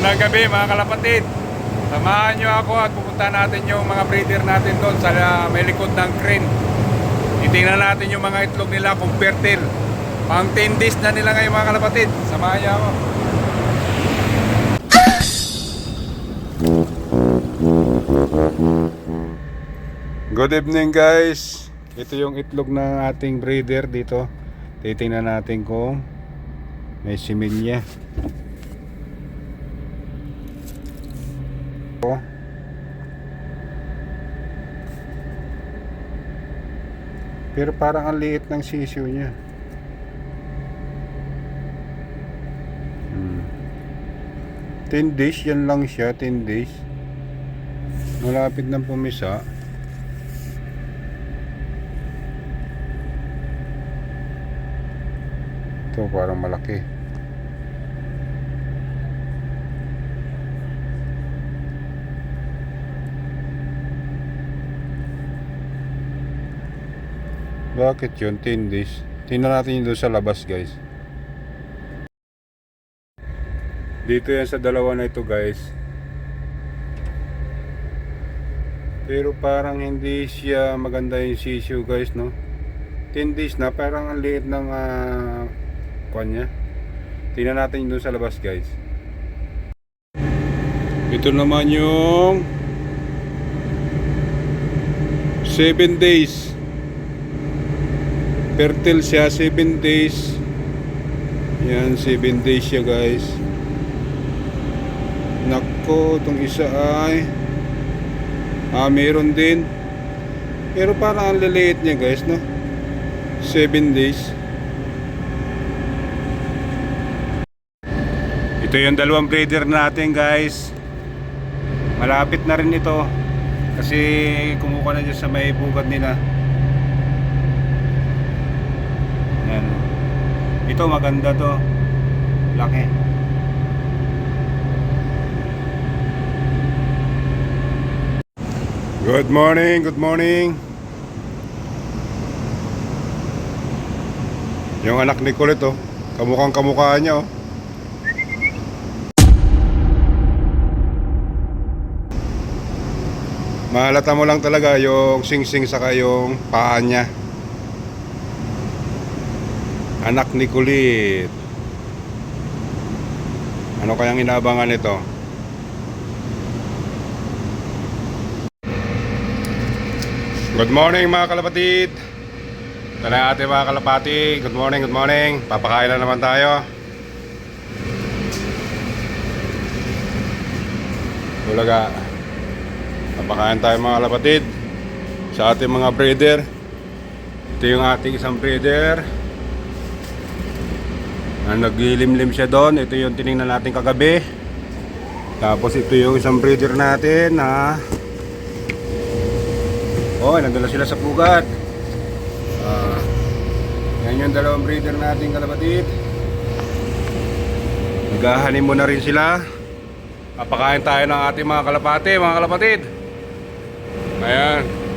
Magandang gabi mga kalapatid. Samahan nyo ako at pupunta natin yung mga breeder natin doon sa uh, may likod ng crane. Itingnan natin yung mga itlog nila kung fertile. Pang 10 days na nila ngayon mga kalapatid. Samahan nyo ako. Good evening guys. Ito yung itlog ng ating breeder dito. Titingnan natin kung may similya. Oh. Pero parang ang liit ng sisiyo niya. Hmm. 10 days, yan lang siya, 10 days. Malapit ng pumisa. Ito parang malaki. Bakit yun? 10 days. Tingnan natin yun doon sa labas guys. Dito yan sa dalawa na ito guys. Pero parang hindi siya maganda yung sisyo guys no. 10 days na parang ang liit ng uh, kwan niya. Tingnan natin yun doon sa labas guys. Ito naman yung 7 days. Fertile siya 7 days. Yan 7 days siya guys. Nako, itong isa ay Ah, meron din. Pero parang ang liliit niya guys, no? 7 days. Ito yung dalawang breeder natin guys. Malapit na rin ito. Kasi kumuha na dyan sa may bugad nila. Yan. Ito maganda to. Laki. Good morning, good morning. Yung anak ni Kulit oh. Kamukhang kamukha niya oh. Mahalata mo lang talaga yung sing-sing saka yung paa niya. Anak ni Kulit. Ano kayang inabangan nito? Good morning mga kalapatid. Ito ating mga kalapati. Good morning, good morning. Papakain na naman tayo. Bulaga. Papakain tayo mga kalapatid. Sa ating mga breeder. Ito yung ating isang breeder. Na naglilimlim siya doon. Ito yung tiningnan natin kagabi. Tapos ito yung isang breeder natin na Oh, nandala sila sa pugat. Ah, yan yung dalawang breeder natin kalapatid. Naghahanin mo na rin sila. Papakain tayo ng ating mga kalapate, mga kalapatid. Ayan.